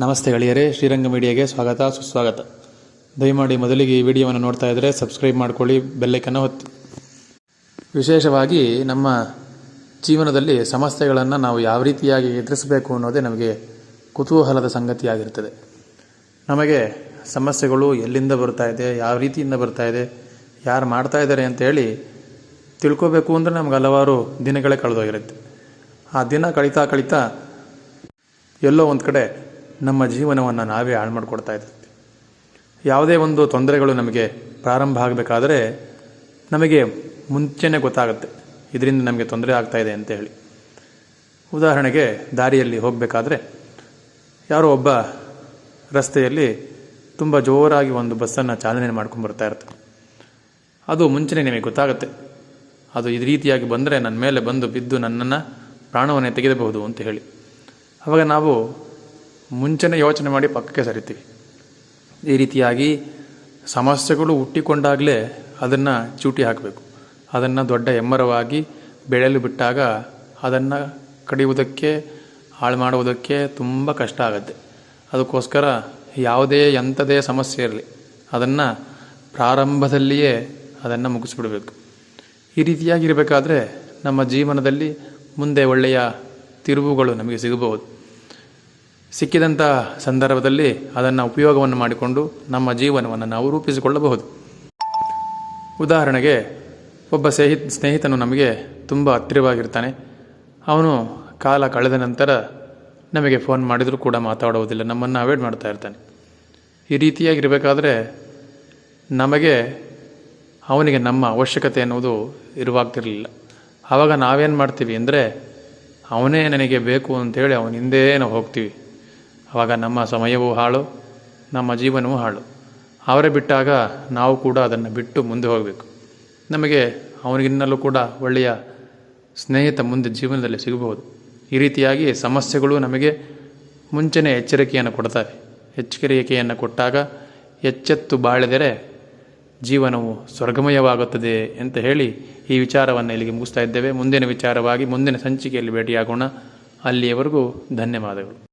ನಮಸ್ತೆ ಗೆಳೆಯರೇ, ಶ್ರೀರಂಗ ಮೀಡಿಯಾಗೆ ಸ್ವಾಗತ, ಸುಸ್ವಾಗತ. ದಯಮಾಡಿ ಮೊದಲಿಗೆ ಈ ವಿಡಿಯೋವನ್ನು ನೋಡ್ತಾ ಇದ್ದರೆ ಸಬ್ಸ್ಕ್ರೈಬ್ ಮಾಡ್ಕೊಳ್ಳಿ, ಬೆಲ್ಲೈಕನ್ನು ಹೊತ್ತಿ ವಿಶೇಷವಾಗಿ ನಮ್ಮ ಜೀವನದಲ್ಲಿ ಸಮಸ್ಯೆಗಳನ್ನು ನಾವು ಯಾವ ರೀತಿಯಾಗಿ ಎದುರಿಸಬೇಕು ಅನ್ನೋದೇ ನಮಗೆ ಕುತೂಹಲದ ಸಂಗತಿಯಾಗಿರ್ತದೆ. ನಮಗೆ ಸಮಸ್ಯೆಗಳು ಎಲ್ಲಿಂದ ಬರ್ತಾ ಇದೆ, ಯಾವ ರೀತಿಯಿಂದ ಬರ್ತಾ ಇದೆ, ಯಾರು ಮಾಡ್ತಾ ಇದ್ದಾರೆ ಅಂತೇಳಿ ತಿಳ್ಕೋಬೇಕು ಅಂದರೆ ನಮ್ಗೆ ಹಲವಾರು ದಿನಗಳೇ ಕಳೆದೋಗಿರುತ್ತೆ. ಆ ದಿನ ಕಳೀತಾ ಕಳೀತಾ ಎಲ್ಲೋ ಒಂದು ಕಡೆ ನಮ್ಮ ಜೀವನವನ್ನು ನಾವೇ ಹಾಳು ಮಾಡಿಕೊಡ್ತಾ ಇರ್ತೀವಿ ಯಾವುದೇ ಒಂದು ತೊಂದರೆಗಳು ನಮಗೆ ಪ್ರಾರಂಭ ಆಗಬೇಕಾದರೆ ನಮಗೆ ಮುಂಚೆನೇ ಗೊತ್ತಾಗುತ್ತೆ. ಇದರಿಂದ ನಮಗೆ ತೊಂದರೆ ಆಗ್ತಾ ಇದೆ ಅಂತ ಹೇಳಿ. ಉದಾಹರಣೆಗೆ ದಾರಿಯಲ್ಲಿ ಹೋಗಬೇಕಾದ್ರೆ ಯಾರೋ ಒಬ್ಬ ರಸ್ತೆಯಲ್ಲಿ ತುಂಬ ಜೋರಾಗಿ ಒಂದು ಬಸ್ಸನ್ನು ಚಾಲನೆ ಮಾಡ್ಕೊಂಡು ಬರ್ತಾ ಇರ್ತಾರೆ ಅದು ಮುಂಚೆನೇ ನಿಮಗೆ ಗೊತ್ತಾಗುತ್ತೆ. ಅದು ಈ ರೀತಿಯಾಗಿ ಬಂದರೆ ನನ್ನ ಮೇಲೆ ಬಂದು ಬಿದ್ದು ನನ್ನನ್ನು ಪ್ರಾಣವನ್ನೇ ತೆಗೆಯಬಹುದು ಅಂತ ಹೇಳಿ. ಆವಾಗ ನಾವು ಮುಂಚೆನೇ ಯೋಚನೆ ಮಾಡಿ ಪಕ್ಕಕ್ಕೆ ಸರಿತೀವಿ ಈ ರೀತಿಯಾಗಿ ಸಮಸ್ಯೆಗಳು ಹುಟ್ಟಿಕೊಂಡಾಗಲೇ ಅದನ್ನು ಚೂಟಿ ಹಾಕಬೇಕು. ಅದನ್ನು ದೊಡ್ಡ ಎಮ್ಮರವಾಗಿ ಬೆಳೆಯಲು ಬಿಟ್ಟಾಗ ಅದನ್ನು ಕಡಿಯುವುದಕ್ಕೆ, ಹಾಳು ಮಾಡುವುದಕ್ಕೆ ತುಂಬ ಕಷ್ಟ ಆಗುತ್ತೆ. ಅದಕ್ಕೋಸ್ಕರ ಯಾವುದೇ ಎಂಥದೇ ಸಮಸ್ಯೆ ಇರಲಿ, ಅದನ್ನು ಪ್ರಾರಂಭದಲ್ಲಿಯೇ ಅದನ್ನು ಮುಗಿಸ್ಬಿಡಬೇಕು. ಈ ರೀತಿಯಾಗಿರಬೇಕಾದ್ರೆ ನಮ್ಮ ಜೀವನದಲ್ಲಿ ಮುಂದೆ ಒಳ್ಳೆಯ ತಿರುವುಗಳು ನಮಗೆ ಸಿಗಬಹುದು. ಸಿಕ್ಕಿದಂಥ ಸಂದರ್ಭದಲ್ಲಿ ಅದನ್ನು ಉಪಯೋಗವನ್ನು ಮಾಡಿಕೊಂಡು ನಮ್ಮ ಜೀವನವನ್ನು ನಾವು ರೂಪಿಸಿಕೊಳ್ಳಬಹುದು. ಉದಾಹರಣೆಗೆ, ಒಬ್ಬ ಸ್ನೇಹಿ ಸ್ನೇಹಿತನು ನಮಗೆ ತುಂಬ ಹತ್ತಿರವಾಗಿರ್ತಾನೆ. ಅವನು ಕಾಲ ಕಳೆದ ನಂತರ ನಮಗೆ ಫೋನ್ ಮಾಡಿದರೂ ಕೂಡ ಮಾತಾಡುವುದಿಲ್ಲ ನಮ್ಮನ್ನು ಅವಾಯ್ಡ್ ಮಾಡ್ತಾ ಇರ್ತಾನೆ. ಈ ರೀತಿಯಾಗಿರಬೇಕಾದ್ರೆ ನಮಗೆ ಅವನಿಗೆ ನಮ್ಮ ಅವಶ್ಯಕತೆ ಅನ್ನೋದು ಇರುವಾಗ್ತಿರಲಿಲ್ಲ. ಆವಾಗ ನಾವೇನು ಮಾಡ್ತೀವಿ ಅಂದರೆ, ಅವನೇ ನನಗೆ ಬೇಕು ಅಂತೇಳಿ ಅವನ ಹಿಂದೆ ನಾವು ಹೋಗ್ತೀವಿ. ಆವಾಗ ನಮ್ಮ ಸಮಯವೂ ಹಾಳು, ನಮ್ಮ ಜೀವನವೂ ಹಾಳು. ಅವರೇ ಬಿಟ್ಟಾಗ ನಾವು ಕೂಡ ಅದನ್ನು ಬಿಟ್ಟು ಮುಂದೆ ಹೋಗಬೇಕು. ನಮಗೆ ಅವನಿಗಿನ್ನಲೂ ಕೂಡ ಒಳ್ಳೆಯ ಸ್ನೇಹಿತ ಮುಂದೆ ಜೀವನದಲ್ಲಿ ಸಿಗಬಹುದು. ಈ ರೀತಿಯಾಗಿ ಸಮಸ್ಯೆಗಳು ನಮಗೆ ಮುಂಚೆನೇ ಎಚ್ಚರಿಕೆಯನ್ನು ಕೊಡ್ತವೆ. ಎಚ್ಚರಿಕೆಯನ್ನು ಕೊಟ್ಟಾಗ ಎಚ್ಚೆತ್ತು ಬಾಳಿದರೆ ಜೀವನವು ಸ್ವರ್ಗಮಯವಾಗುತ್ತದೆ ಅಂತ ಹೇಳಿ ಈ ವಿಚಾರವನ್ನು ಇಲ್ಲಿಗೆ ಮುಗಿಸ್ತಾ ಇದ್ದೇವೆ. ಮುಂದಿನ ವಿಚಾರವಾಗಿ ಮುಂದಿನ ಸಂಚಿಕೆಯಲ್ಲಿ ಭೇಟಿಯಾಗೋಣ. ಅಲ್ಲಿಯವರೆಗೂ ಧನ್ಯವಾದಗಳು.